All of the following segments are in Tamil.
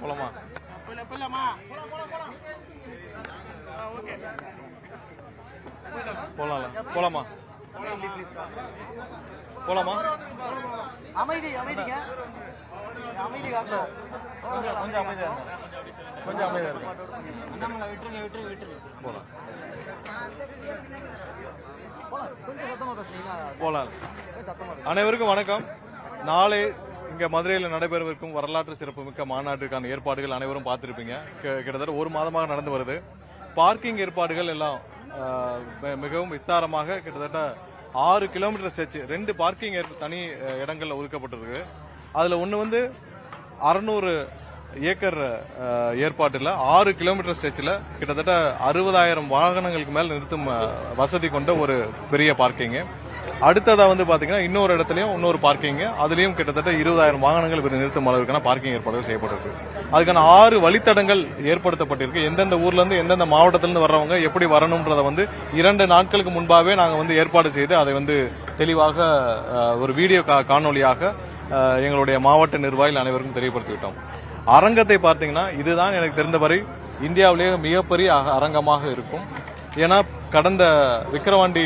போலாமா? போலாம்ல. போலாமா? போலாமா? அமைதி அமைதிங்க. அமைதி காட்டணும் கொஞ்சம் கொஞ்சம் அமைதியா கொஞ்சம் அமைதியா அண்ணாமலை விட்டுருங்க விட்டுருங்க விட்டுருங்க. போலாம். போலாம். அனைவருக்கும் வணக்கம். நாளை இங்க மதுரையில் நடைபெறவிருக்கும் வரலாற்று சிறப்புமிக்க மாநாட்டுக்கான ஏற்பாடுகள் அனைவரும் பார்த்திருப்பீங்க. கிட்டத்தட்ட ஒரு மாதமாக நடந்து வருது. பார்க்கிங் ஏற்பாடுகள் எல்லாம் மிகவும் விஸ்தாரமாக கிட்டத்தட்ட ஆறு கிலோமீட்டர் ஸ்ட்ரெச் ரெண்டு பார்க்கிங் தனி இடங்கள்ல ஒதுக்கப்பட்டிருக்கு. அதுல ஒன்று வந்து அறுநூறு ஏக்கர் ஏற்பாட்டில் ஆறு கிலோமீட்டர் ஸ்ட்ரெச்சில் கிட்டத்தட்ட அறுபதாயிரம் வாகனங்களுக்கு மேல் நிறுத்தும் வசதி கொண்ட ஒரு பெரிய பார்க்கிங்கு அடுத்ததாக வந்து பார்த்தீங்கன்னா இன்னொரு இடத்துலையும் இன்னொரு பார்க்கிங் அதுலேயும் கிட்டத்தட்ட இருபதாயிரம் வாகனங்கள் இப்படி நிறுத்தும் அளவுக்கான பார்க்கிங் ஏற்பாடுகள் செய்யப்பட்டிருக்கு. அதுக்கான ஆறு வழித்தடங்கள் ஏற்படுத்தப்பட்டிருக்கு. எந்தெந்த ஊர்லேருந்து எந்தெந்த மாவட்டத்திலிருந்து வர்றவங்க எப்படி வரணுன்றதை வந்து இரண்டு நாட்களுக்கு முன்பாகவே நாங்கள் வந்து ஏற்பாடு செய்து அதை வந்து தெளிவாக ஒரு வீடியோ கா- காணொலியாக எங்களுடைய மாவட்ட நிர்வாகிகள் அனைவருக்கும் தெரியப்படுத்திவிட்டோம். அரங்கத்தை பார்த்தீங்கன்னா இதுதான் எனக்கு தெரிந்தவரை இந்தியாவிலேயே மிகப்பெரிய அக- அரங்கமாக இருக்கும். ஏன்னா கடந்த விக்கிரவாண்டி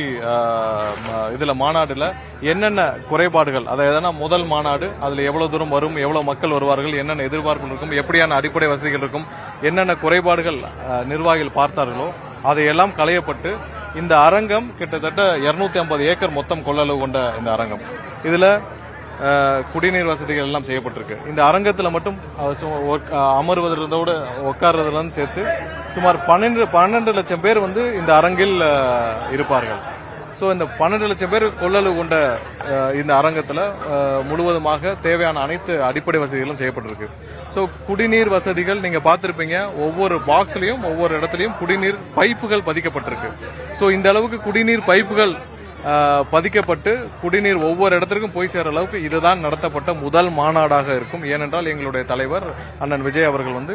இதில் மாநாட்டில் என்னென்ன குறைபாடுகள் அதாவது முதல் மாநாடு அதில் எவ்வளோ தூரம் வரும் எவ்வளோ மக்கள் வருவார்கள் என்னென்ன எதிர்பார்ப்புகள் இருக்கும் எப்படியான அடிப்படை வசதிகள் இருக்கும் என்னென்ன குறைபாடுகள் நிர்வாகிகள் பார்த்தார்களோ அதையெல்லாம் களையப்பட்டு இந்த அரங்கம் கிட்டத்தட்ட 250 ஐம்பது ஏக்கர் மொத்தம் கொள்ளளவு கொண்ட இந்த அரங்கம். இதில் குடிநீர் வசதிகள் எல்லாம் செய்யப்பட்டிருக்கு. இந்த அரங்கத்தில் மட்டும் அமர்வதிலிருந்தோடு உட்கார்றதுலேருந்து ஒக்- சேர்த்து சுமார் பன்னெண்டு பன்னெண்டு லட்சம் பேர் வந்து இந்த அரங்கில் இருப்பார்கள். ஸோ இந்த பன்னெண்டு லட்சம் பேர் கொள்ளளவு கொண்ட இந்த அரங்கத்தில் முழுவதுமாக தேவையான அனைத்து அடிப்படை வசதிகளும் செய்யப்பட்டிருக்கு. ஸோ குடிநீர் வசதிகள் நீங்கள் பார்த்துருப்பீங்க. ஒவ்வொரு பாக்ஸ்லையும் ஒவ்வொரு இடத்துலையும் குடிநீர் பைப்புகள் பதிக்கப்பட்டிருக்கு. ஸோ இந்த அளவுக்கு குடிநீர் பைப்புகள் பதிக்கப்பட்டு குடிநீர் ஒவ்வொரு இடத்திற்கும் போய் சேர அளவுக்கு இதுதான் நடத்தப்பட்ட முதல் மாநாடாக இருக்கும். ஏனென்றால் எங்களுடைய தலைவர் அண்ணன் விஜய் அவர்கள் வந்து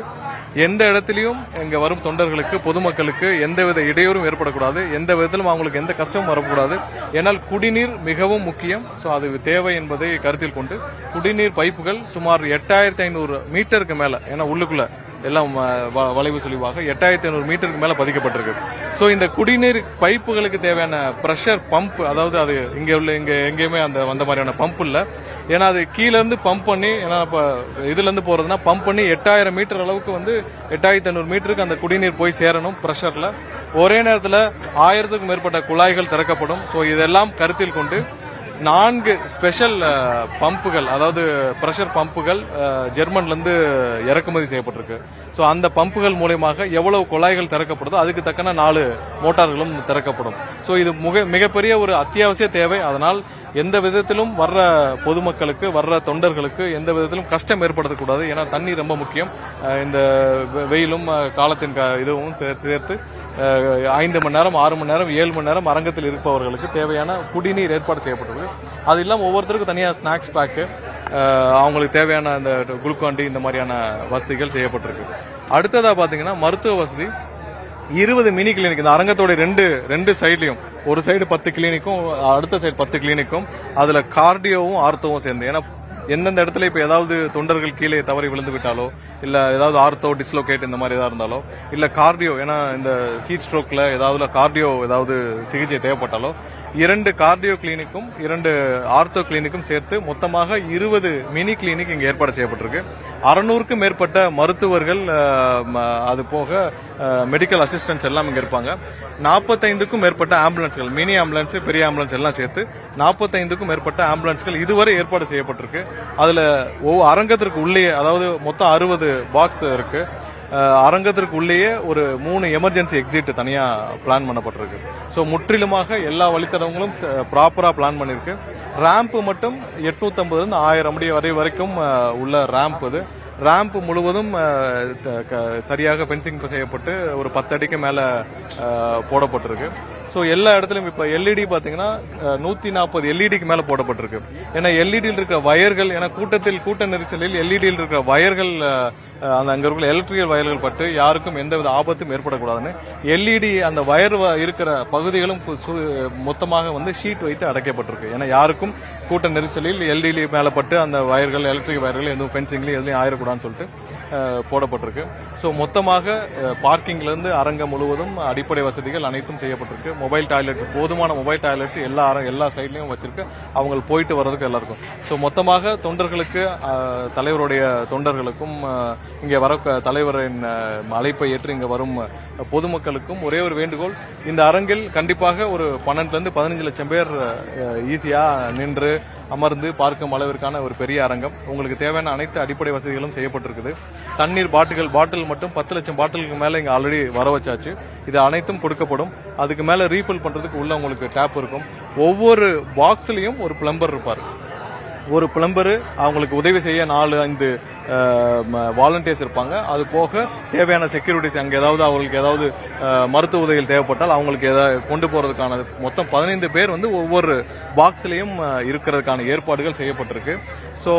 எந்த இடத்திலையும் இங்கே வரும் தொண்டர்களுக்கு பொதுமக்களுக்கு எந்தவித இடையூறும் ஏற்படக்கூடாது. எந்த விதத்திலும் அவங்களுக்கு எந்த கஷ்டமும் வரக்கூடாது. ஏனால் குடிநீர் மிகவும் முக்கியம். ஸோ அது தேவை என்பதை கருத்தில் கொண்டு குடிநீர் பைப்புகள் சுமார் எட்டாயிரத்தி ஐநூறு மீட்டருக்கு மேலே ஏன்னா உள்ளுக்குள்ள எல்லாம் வ- வளைவு சுழிவாக எட்டாயிரத்தி ஐநூறு மீட்டருக்கு மேல பதிக்கப்பட்டிருக்கு. ஸோ இந்த குடிநீர் பைப்புகளுக்கு தேவையான ப்ரெஷர் பம்ப் அதாவது அது இங்க உள்ள இங்க எங்கேயுமே அந்த வந்த மாதிரியான பம்ப் இல்ல. ஏன்னா அது கீழேருந்து பம்ப் பண்ணி ஏன்னா இப்போ இதுல இருந்து போறதுன்னா பம்ப் பண்ணி எட்டாயிரம் மீட்டர் அளவுக்கு வந்து எட்டாயிரத்தி ஐநூறு மீட்டருக்கு அந்த குடிநீர் போய் சேரணும் ப்ரெஷர்ல ஒரே நேரத்தில் ஆயிரத்துக்கும் மேற்பட்ட குழாய்கள் திறக்கப்படும். ஸோ இதெல்லாம் கருத்தில் கொண்டு நான்கு ஸ்பெஷல் பம்புகள் அதாவது ப்ரெஷர் பம்புகள் ஜெர்மன்லேருந்து இறக்குமதி செய்யப்பட்டிருக்கு. ஸோ அந்த பம்புகள் மூலயமாக எவ்வளவு குழாய்கள் திறக்கப்படுதோ அதுக்கு தக்கன நாலு மோட்டார்களும் திறக்கப்படும். ஸோ இது மிக மிகப்பெரிய ஒரு அத்தியாவசிய தேவை. அதனால் எந்த விதத்திலும் வர்ற பொதுமக்களுக்கு வர்ற தொண்டர்களுக்கு எந்த விதத்திலும் கஷ்டம் ஏற்படுத்தக்கூடாது. ஏன்னா தண்ணி ரொம்ப முக்கியம். இந்த வெ- வெயிலும் காலத்தின் இதுவும் சேர்த்து ஐந்து மணி நேரம் ஆறு மணி நேரம் ஏழு மணி நேரம் அரங்கத்தில் இருப்பவர்களுக்கு தேவையான குடிநீர் ஏற்பாடு செய்யப்பட்டுள்ளது அது இல்லாமல் ஒவ்வொருத்தருக்கும் தனியாக ஸ்நாக்ஸ் பேக்கு அவங்களுக்கு தேவையான அந்த குளுக்காண்டி இந்த மாதிரியான வசதிகள் செய்யப்பட்டிருக்கு. அடுத்ததாக பார்த்தீங்கன்னா மருத்துவ வசதி. இருபது மினி கிளினிக் இந்த அரங்கத்தோட ரெண்டு ரெண்டு சைட்லையும் ஒரு சைடு பத்து கிளினிக்கும் அடுத்த சைடு பத்து கிளினிக்கும் அதில் கார்டியோவும் ஆர்த்தோவும் சேர்ந்து ஏன்னா எந்தெந்த இடத்துல இப்ப ஏதாவது தொண்டர்கள் கீழே தவறி விழுந்து விட்டாலோ இல்ல ஏதாவது ஆர்த்தோ டிஸ்லோகேட் இந்த மாதிரி ஏதாவது இருந்தாலோ இல்ல கார்டியோ ஏன்னா இந்த ஹீட் ஸ்ட்ரோக்ல ஏதாவது கார்டியோ ஏதாவது சிகிச்சை தேவைப்பட்டாலோ இரண்டு கார்டியோ கிளினிக்கும் இரண்டு ஆர்த்தோ கிளினிக்கும் சேர்த்து மொத்தமாக இருபது மினி கிளினிக் இங்கே ஏற்பாடு செய்யப்பட்டிருக்கு. அறுநூறுக்கும் மேற்பட்ட மருத்துவர்கள் ம- அது போக மெடிக்கல் அசிஸ்டன்ஸ் எல்லாம் இங்கே இருப்பாங்க. நாற்பத்தைந்துக்கும் மேற்பட்ட ஆம்புலன்ஸ்கள் மினி ஆம்புலன்ஸ் பெரிய ஆம்புலன்ஸ் எல்லாம் சேர்த்து நாற்பத்தைந்துக்கும் மேற்பட்ட ஆம்புலன்ஸ்கள் இதுவரை ஏற்பாடு செய்யப்பட்டிருக்கு. அதில் ஒவ்வொரு அரங்கத்திற்கு உள்ளே அதாவது மொத்தம் அறுபது பாக்ஸ் இருக்குது அஹ், அரங்கத்திற்கு உள்ளேயே ஒரு மூணு எமர்ஜென்சி எக்ஸிட் தனியாக பிளான் பண்ணப்பட்டிருக்கு. ஸோ முற்றிலுமாக எல்லா வழித்தடங்களும் ப்ராப்பராக பிளான் பண்ணியிருக்கு ரேம்ப் மட்டும் எட்நூத்தம்பதுலேருந்து ஆயிரம் அடி வரை வரைக்கும் உள்ள ரேம்ப் இது. ரேம்ப் முழுவதும் த- க- சரியாக பென்சிங் செய்யப்பட்டு ஒரு பத்து அடிக்கு மேலே போடப்பட்டிருக்கு. ஸோ எல்லா இடத்துலையும் இப்போ எல்இடி பார்த்தீங்கன்னா நூற்றி நாற்பது எல்இடிக்கு மேலே போடப்பட்டிருக்கு. ஏன்னா எல்இடியில் இருக்கிற வயர்கள் ஏன்னா கூட்டத்தில் கூட்ட நெரிசலில் எல்இடியில் இருக்கிற வயர்கள் அந்த அங்கே இருக்கிற எலக்ட்ரிக்கல் வயர்கள் பட்டு யாருக்கும் எந்தவித ஆபத்தும் ஏற்படக்கூடாதுன்னு எல்இடி அந்த வயர் வ- இருக்கிற பகுதிகளும் மொத்தமாக வந்து ஷீட் வைத்து அடைக்கப்பட்டிருக்கு. ஏன்னா யாருக்கும் கூட்ட நெரிசலில் எல்இடி மேலே பட்டு அந்த வயர்கள் எலக்ட்ரிக் வயர்கள் எதுவும் ஃபென்சிங்லேயும் எதுலையும் ஆயிடக்கூடாதுன்னு சொல்லிட்டு போடப்பட்டிருக்கு. ஸோ மொத்தமாக பார்க்கிங்லேருந்து அரங்கம் முழுவதும் அடிப்படை வசதிகள் அனைத்தும் செய்யப்பட்டிருக்கு. மொபைல் டாய்லெட்ஸ் போதுமான மொபைல் டாய்லெட்ஸ் எல்லா அர- எல்லா சைட்லையும் வச்சிருக்கு. அவங்க போயிட்டு வர்றதுக்கு எல்லாருக்கும். ஸோ மொத்தமாக தொண்டர்களுக்கு தலைவருடைய தொண்டர்களுக்கும் இங்கே வர தலைவரின் அழைப்பை ஏற்று இங்கே வரும் பொதுமக்களுக்கும் ஒரே ஒரு வேண்டுகோள். இந்த அரங்கில் கண்டிப்பாக ஒரு பன்னெண்டுலேருந்து பதினஞ்சு லட்சம் பேர் ஈஸியாக நின்று அமர்ந்து பார்க்கும் அளவிற்கான ஒரு பெரிய அரங்கம். உங்களுக்கு தேவையான அனைத்து அடிப்படை வசதிகளும் செய்யப்பட்டிருக்குது. தண்ணீர் பாட்டில்கள் பாட்டில் மட்டும் பத்து லட்சம் பாட்டிலுக்கு மேலே இங்கே ஆல்ரெடி வர வச்சாச்சு. இது அனைத்தும் கொடுக்கப்படும். அதுக்கு மேலே ரீஃபில் பண்ணுறதுக்கு உள்ள உங்களுக்கு டேப் இருக்கும். ஒவ்வொரு பாக்ஸ்லேயும் ஒரு பிளம்பர் இருப்பார். ஒரு பிளம்பரு அவங்களுக்கு உதவி செய்ய நாலு ஐந்து வாலண்டியர்ஸ் இருப்பாங்க. அது போக தேவையான செக்யூரிட்டிஸ் அங்கே ஏதாவது அவங்களுக்கு ஏதாவது மருத்துவ உதவிகள் தேவைப்பட்டால் அவங்களுக்கு ஏதாவது கொண்டு போகிறதுக்கான மொத்தம் பதினைந்து பேர் வந்து ஒவ்வொரு பாக்ஸ்லேயும் இருக்கிறதுக்கான ஏற்பாடுகள் செய்யப்பட்டிருக்கு. ஸோ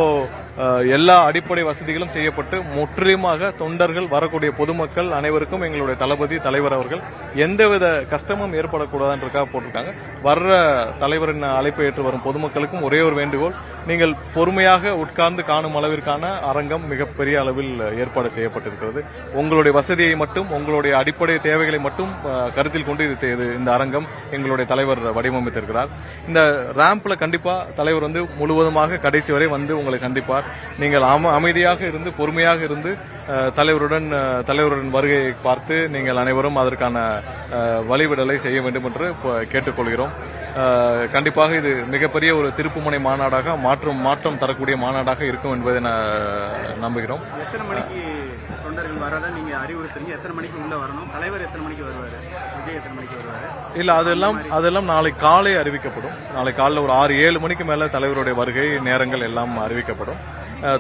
எல்லா அடிப்படை வசதிகளும் செய்யப்பட்டு முற்றிலுமாக தொண்டர்கள் வரக்கூடிய பொதுமக்கள் அனைவருக்கும் எங்களுடைய தளபதி தலைவர் அவர்கள் எந்தவித கஷ்டமும் ஏற்படக்கூடாதுன்றக்காக போட்டிருக்காங்க. வர்ற தலைவரின் அழைப்பை ஏற்று வரும் பொதுமக்களுக்கும் ஒரே ஒரு வேண்டுகோள் நீங்கள் பொறுமையாக உட்கார்ந்து காணும் அளவிற்கான அரங்கம் மிகப்பெரிய அளவில் ஏற்பாடு செய்யப்பட்டிருக்கிறது. உங்களுடைய வசதியை மட்டும் உங்களுடைய அடிப்படை தேவைகளை மட்டும் கருத்தில் கொண்டு இது தே- இது இந்த அரங்கம் எங்களுடைய தலைவர் வடிவமைத்திருக்கிறார். இந்த ரேம்ப்ல கண்டிப்பா தலைவர் வந்து முழுவதுமாக கடைசி வரை வந்து உங்களை சந்திப்பார். நீங்கள் அமைதியாக இருந்து பொறுமையாக இருந்து தலைவருடன் தலைவருடன் வருகையை பார்த்து நீங்கள் அனைவரும் அதற்கான வழிவிடலை செய்ய வேண்டும் என்று கேட்டுக்கொள்கிறோம். கண்டிப்பாக இது மிகப்பெரிய ஒரு திருப்புமுனை மாநாடாக மாற்றும் மாற்றம் தரக்கூடிய மாநாடாக இருக்கும் என்பதை நான் நம்புகிறோம். எத்தனை மணிக்கு தொண்டர்கள் வரதை நீங்க அறிவுறுத்துறீங்க? எத்தனை மணிக்கு உள்ள வரணும்? தலைவர் எத்தனை மணிக்கு வருவாரு? விஜய் எத்தனை மணிக்கு வருவாரு? இல்ல அதெல்லாம் அதெல்லாம் நாளை காலை அறிவிக்கப்படும். நாளை காலைல ஒரு ஆறு ஏழு மணிக்கு மேல தலைவருடைய வருகை நேரங்கள் எல்லாம் அறிவிக்கப்படும்.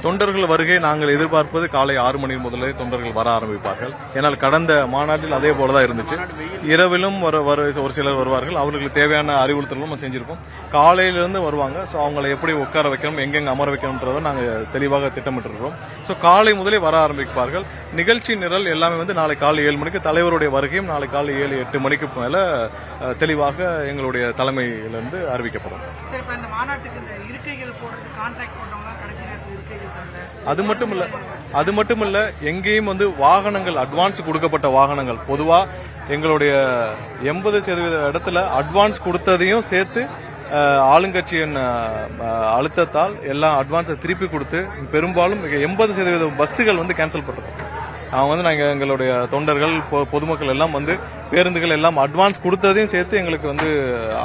தொண்டர்கள் வருகை நாங்கள் எதிர்பார்ப்பது காலை ஆறு மணி முதலே தொண்டர்கள் வர ஆரம்பிப்பார்கள். ஏன்னால் கடந்த மாநாட்டில் அதே போல தான் இருந்துச்சு. இரவிலும் வர வர ஒரு சிலர் வருவார்கள். அவர்களுக்கு தேவையான அறிவுறுத்தலும் நம்ம செஞ்சிருக்கோம் காலையிலிருந்து வருவாங்க. ஸோ அவங்களை எப்படி உட்கார வைக்கணும் எங்கெங்கே அமர வைக்கணும்ன்றதை நாங்கள் தெளிவாக திட்டமிட்டிருக்கிறோம். ஸோ காலை முதலே வர ஆரம்பிப்பார்கள். நிகழ்ச்சி நிரல் எல்லாமே வந்து நாளை காலை ஏழு மணிக்கு தலைவருடைய வருகையும் நாளை காலை ஏழு எட்டு மணிக்கு மேலே தெளிவாக எங்களுடைய தலைமையிலிருந்து அறிவிக்கப்படும். அது மட்டும் இல்ல அது மட்டும் இல்ல எங்கேயும் வந்து வாகனங்கள் அட்வான்ஸ் கொடுக்கப்பட்ட வாகனங்கள். பொதுவா எங்களுடைய எண்பது சதவீத இடத்துல அட்வான்ஸ் கொடுத்ததையும் சேர்த்து ஆளுங்கட்சியின் அழுத்தத்தால் எல்லாம் அட்வான்ஸை திருப்பி கொடுத்து பெரும்பாலும் எண்பது சதவீத பஸ்ஸுகள் வந்து கேன்சல் பண்ணிருக்கோம் அவங்க வந்து நாங்கள் எங்களுடைய தொண்டர்கள் பொ- பொதுமக்கள் எல்லாம் வந்து பேருந்துகள் எல்லாம் அட்வான்ஸ் கொடுத்ததையும் சேர்த்து எங்களுக்கு வந்து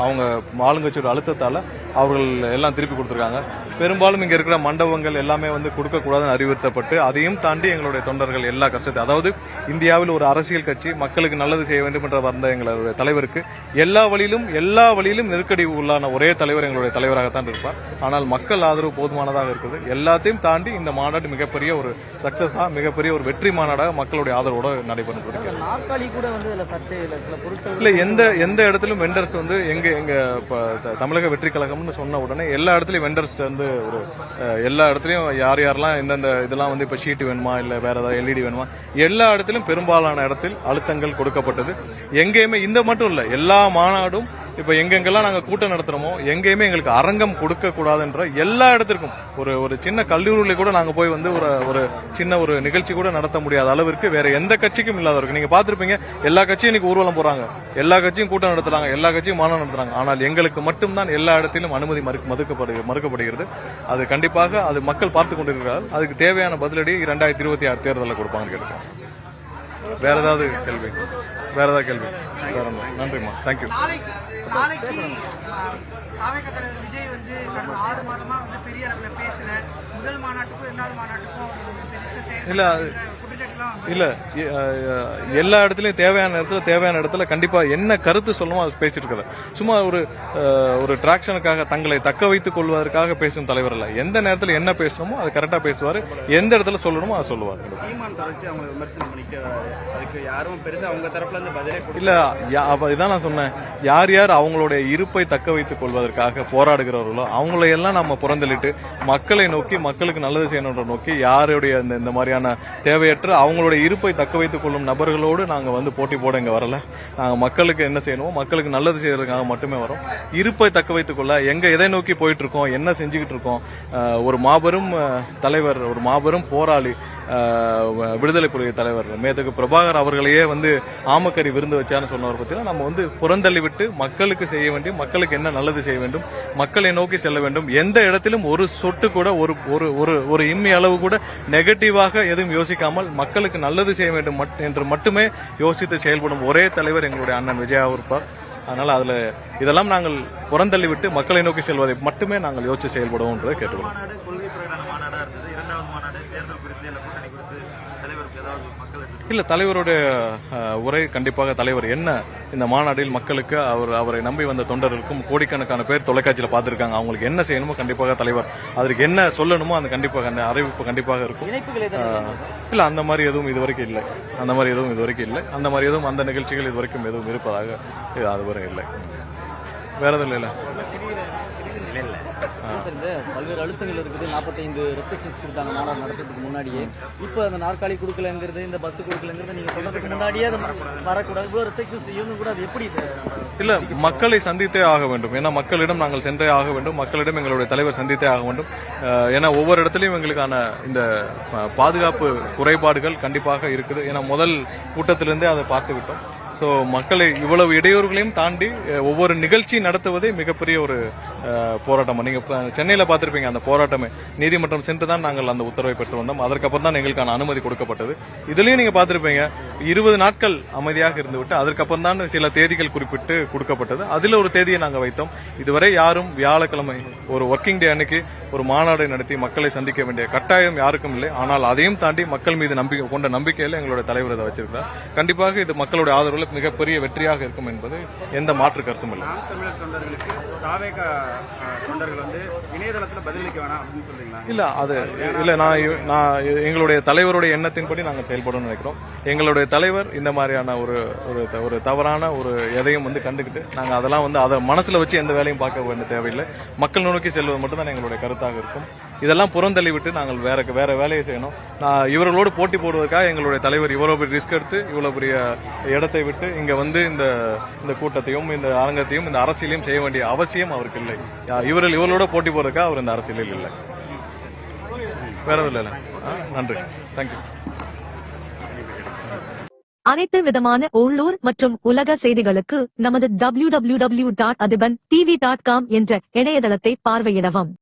அவங்க ஆளுங்கட்சியோட அழுத்தத்தால் அவர்கள் எல்லாம் திருப்பி கொடுத்துருக்காங்க. பெரும்பாலும் இங்கே இருக்கிற மண்டபங்கள் எல்லாமே வந்து கொடுக்கக்கூடாதுன்னு அறிவுறுத்தப்பட்டு அதையும் தாண்டி எங்களுடைய தொண்டர்கள் எல்லா கஷ்டத்தை அதாவது இந்தியாவில் ஒரு அரசியல் கட்சி மக்களுக்கு நல்லது செய்ய வேண்டும் என்ற வந்த எங்களுடைய தலைவருக்கு எல்லா வழியிலும் எல்லா வழியிலும் நெருக்கடி உள்ளான ஒரே தலைவர் எங்களுடைய தலைவராகத்தான் இருப்பார். ஆனால் மக்கள் ஆதரவு போதுமானதாக இருக்குது. எல்லாத்தையும் தாண்டி இந்த மாநாடு மிகப்பெரிய ஒரு சக்சஸாக மிகப்பெரிய ஒரு வெற்றி மாநாடாக மக்களுடைய ஆதரவோட நடைபெறும். நாற்காலி கூட வந்து சர்ச்சை இல்லை எந்த எந்த இடத்துலையும் வெண்டர்ஸ் வந்து எங்க எங்க இப்போ தமிழக வெற்றி கழகம்னு சொன்ன உடனே எல்லா இடத்துலையும் வெண்டர்ஸ் வந்து ஒரு எல்லா இடத்துலையும் யார் யாரெல்லாம் எந்தெந்த இதெல்லாம் வந்து இப்போ ஷீட் வேணுமா இல்லை வேற ஏதாவது எல்இடி வேணுமா எல்லா இடத்திலும் பெரும்பாலான இடத்தில் அழுத்தங்கள் கொடுக்கப்பட்டது. எங்கேயுமே இந்த மட்டும் இல்லை எல்லா மாநாடும் இப்போ எங்கெங்கெல்லாம் நாங்கள் கூட்டம் நடத்துகிறோமோ எங்கேயுமே எங்களுக்கு அரங்கம் கொடுக்க கூடாதுன்ற எல்லா இடத்திற்கும். ஒரு ஒரு சின்ன கல்லூரியில் கூட நாங்கள் போய் வந்து ஒரு ஒரு சின்ன ஒரு நிகழ்ச்சி கூட நடத்த முடியாத அளவிற்கு வேற எந்த கட்சிக்கும் இல்லாத இருக்கு பார்த்துருப்பீங்க எல்லா கட்சியும் இன்னைக்கு ஊர்வலம் போறாங்க. எல்லா கட்சியும் கூட்டம் நடத்துறாங்க எல்லா கட்சியும் மாநாடு நடத்துறாங்க. ஆனால் எங்களுக்கு மட்டும்தான் எல்லா இடத்திலும் அனுமதி மறுக்க- மறுக்கப்படு மறுக்கப்படுகிறது. அது கண்டிப்பாக அது மக்கள் பார்த்து கொண்டிருக்கிறார்கள். அதுக்கு தேவையான பதிலடி இரண்டாயிரத்தி இருபத்தி ஆறு தேர்தலில் கொடுப்பாங்கன்னு கேட்டுக்கோங்க வேற ஏதாவது கேள்வி? வேற ஏதாவது கேள்வி? வேற. நன்றிம்மா. தேங்க்யூ விஜய் வந்து கடந்த ஆறு மாதமா வந்து பெரிய அளவில் பேசல. முதல் மாநாட்டுக்கும் இரண்டாவது மாநாட்டுக்கும் இல்ல இல்ல எல்லா இடத்துலயும் தேவையான இடத்துல தேவையான இடத்துல கண்டிப்பா என்ன கருத்து சொல்லணுமோ அது பேசிட்டு இருக்காரு சும்மா ஒரு ஒரு டிராக்ஷனுக்காக தங்களை தக்க வைத்துக் கொள்வதற்காக பேசும் தலைவர் இல்ல. எந்த நேரத்துல என்ன பேசணுமோ அது கரெக்டா பேசுவாரு. எந்த இடத்துல சொல்லணுமோ அதை சொல்லுவார். இல்ல இதான் நான் சொன்னேன். யார் யார் அவங்களுடைய இருப்பை தக்க வைத்துக் கொள்வதற்காக போராடுகிறவர்களோ அவங்களை எல்லாம் நம்ம புறந்தள்ளிட்டு மக்களை நோக்கி மக்களுக்கு நல்லது செய்யணுன்ற நோக்கி யாருடைய இந்த மாதிரியான தேவையற்ற அவங்களுடைய இருப்பை தக்க வைத்துக் கொள்ளும் நபர்களோடு நாங்கள் வந்து போட்டி போட இங்கே வரல. நாங்கள் மக்களுக்கு என்ன செய்யணுமோ மக்களுக்கு நல்லது செய்யறதுக்காக மட்டுமே வரோம். இருப்பை தக்க வைத்துக் கொள்ள எங்க எதை நோக்கி போயிட்டு இருக்கோம் என்ன செஞ்சுக்கிட்டு இருக்கோம் ஒரு மாபெரும் தலைவர் ஒரு மாபெரும் போராளி விடுதலை புலிகள் தலைவர் மேதகு பிரபாகர் அவர்களையே வந்து ஆமக்கறி விருந்து வச்சான்னு சொன்னவர் பத்திலாம் நம்ம வந்து புறந்தள்ளி விட்டு மக்களுக்கு செய்ய வேண்டிய மக்களுக்கு என்ன நல்லது செய்ய வேண்டும் மக்களை நோக்கி செல்ல வேண்டும். எந்த இடத்திலும் ஒரு சொட்டு கூட ஒரு ஒரு ஒரு ஒரு இம்மி அளவு கூட நெகட்டிவாக எதுவும் யோசிக்காமல் மக்களுக்கு நல்லது செய்ய வேண்டும் மட்- என்று மட்டுமே யோசித்து செயல்படும் ஒரே தலைவர் எங்களுடைய அண்ணன் விஜயா இருப்பார் அதனால அதுல இதெல்லாம் நாங்கள் புறந்தள்ளி விட்டு மக்களை நோக்கி செல்வதை மட்டுமே நாங்கள் யோசிச்சு செயல்படுவோம்ன்றதை கேட்டுக்கொள்வோம் மாநாடு கொள்கை பிரகடன மாநாடா இருந்தது இரண்டாவது மாநாடு தேர்தல் குறித்து இல்ல கூட்டணி குறித்து தலைவருக்கு ஏதாவது மக்கள் இல்ல தலைவருடைய உரை கண்டிப்பாக தலைவர் என்ன இந்த மாநாட்டில் மக்களுக்கு அவர் அவரை நம்பி வந்த தொண்டர்களுக்கும் கோடிக்கணக்கான பேர் தொலைக்காட்சியில பார்த்திருக்காங்க. அவங்களுக்கு என்ன செய்யணுமோ கண்டிப்பாக தலைவர் அதற்கு என்ன சொல்லணுமோ அந்த கண்டிப்பாக அந்த அறிவிப்பு கண்டிப்பாக இருக்கும். இல்ல அந்த மாதிரி எதுவும் இதுவரைக்கும் இல்லை. அந்த மாதிரி எதுவும் இதுவரைக்கும் இல்லை. அந்த மாதிரி எதுவும் அந்த நிகழ்ச்சிகள் இதுவரைக்கும் எதுவும் இருப்பதாக அதுவரை இல்லை. வேற எதுவும் இல்லை இந்த பல்வேறு அழுத்தங்கள் இருக்குது. நாற்பத்தைந்து ரெஸ்ட்ரிக்ஷன்ஸ் கொடுத்தாங்க மாநாடு நடத்துறதுக்கு முன்னாடியே. இப்போ அந்த நாற்காலி கொடுக்கலங்கிறது இந்த பஸ் கொடுக்கலங்கிறது நீங்க சொன்னதுக்கு முன்னாடியே அது வரக்கூடாது. இவ்வளோ ரெஸ்ட்ரிக்ஷன்ஸ் இருந்தும் கூட அது எப்படி இல்ல மக்களை சந்தித்தே ஆக வேண்டும். ஏன்னா மக்களிடம் நாங்கள் சென்றே ஆக வேண்டும். மக்களிடம் எங்களுடைய தலைவர் சந்தித்தே ஆக வேண்டும். ஏன்னா ஒவ்வொரு இடத்துலயும் எங்களுக்கான இந்த பாதுகாப்பு குறைபாடுகள் கண்டிப்பாக இருக்குது. ஏன்னா முதல் கூட்டத்திலிருந்தே அதை பார்த்து விட்டோம் ஸோ மக்களை இவ்வளவு இடையூறுகளையும் தாண்டி ஒவ்வொரு நிகழ்ச்சி நடத்துவதே மிகப்பெரிய ஒரு போராட்டம். நீங்கள் சென்னையில் பார்த்துருப்பீங்க அந்த போராட்டமே. நீதிமன்றம் சென்று தான் நாங்கள் அந்த உத்தரவை பெற்று வந்தோம். அதற்கப்புறம் தான் எங்களுக்கான அனுமதி கொடுக்கப்பட்டது. இதுலேயும் நீங்கள் பார்த்துருப்பீங்க இருபது நாட்கள் அமைதியாக இருந்துவிட்டு அதற்கப்புறம் தான் சில தேதிகள் குறிப்பிட்டு கொடுக்கப்பட்டது. அதில் ஒரு தேதியை நாங்கள் வைத்தோம். இதுவரை யாரும் வியாழக்கிழமை ஒரு ஒர்க்கிங் டே அன்னைக்கு ஒரு மாநாடை நடத்தி மக்களை சந்திக்க வேண்டிய கட்டாயம் யாருக்கும் இல்லை. ஆனால் அதையும் தாண்டி மக்கள் மீது நம்பிக்கை கொண்ட நம்பிக்கையில் எங்களுடைய தலைவர் இதை வச்சிருக்கிறார். கண்டிப்பாக இது மக்களுடைய ஆதரவுல மிகப்பெரிய வெற்றியாக இருக்கும் என்பது எந்த மாற்று கருத்தும் இல்லை. தமிழர் தொண்டர்களுக்கு தாவேக தொண்டர்கள் வந்து இணையதளத்துல பதிலளிக்க வேணாம் அப்படின்னு சொல்றீங்களா? இல்ல அது இல்ல நான் நான் எங்களுடைய தலைவருடைய எண்ணத்தின்படி நாங்கள் செயல்படணும்னு நினைக்கிறோம். எங்களுடைய தலைவர் இந்த மாதிரியான ஒரு ஒரு தவறான ஒரு எதையும் வந்து கண்டுக்கிட்டு நாங்க அதெல்லாம் வந்து அதை மனசுல வச்சு எந்த வேலையும் பார்க்க வேண்டிய தேவையில்லை. மக்கள் நோக்கி செல்வது மட்டும்தான் எங்களுடைய கருத்தாக இருக்கும். இதெல்லாம் புறந்தள்ளி விட்டு நாங்கள் வேற வேற வேலையை செய்யணும். நான் இவர்களோடு போட்டி போடுவதற்காக எங்களுடைய தலைவர் இவ்வளவு பெரிய ரிஸ்க் எடுத்து இவ்வளவு பெரிய இடத்தை விட்டு இங்க வந்து இந்த இந்த கூட்டத்தையும் இந்த அரங்கத்தையும் இந்த அரசியலையும் செய்ய வேண்டிய அவசியம் அவருக்கு இல்லை. இவர்கள் இவர்களோட போட்டி போடுறதுக்கா அவர் இந்த அரசியலில் இல்லை. வேற எதுவும் இல்லை நன்றி. தேங்க்யூ அனைத்து விதமான உள்ளூர் மற்றும் உலக செய்திகளுக்கு நமது W W W dot Athiban TV dot com என்ற இணையதளத்தை பார்வையிடவும்.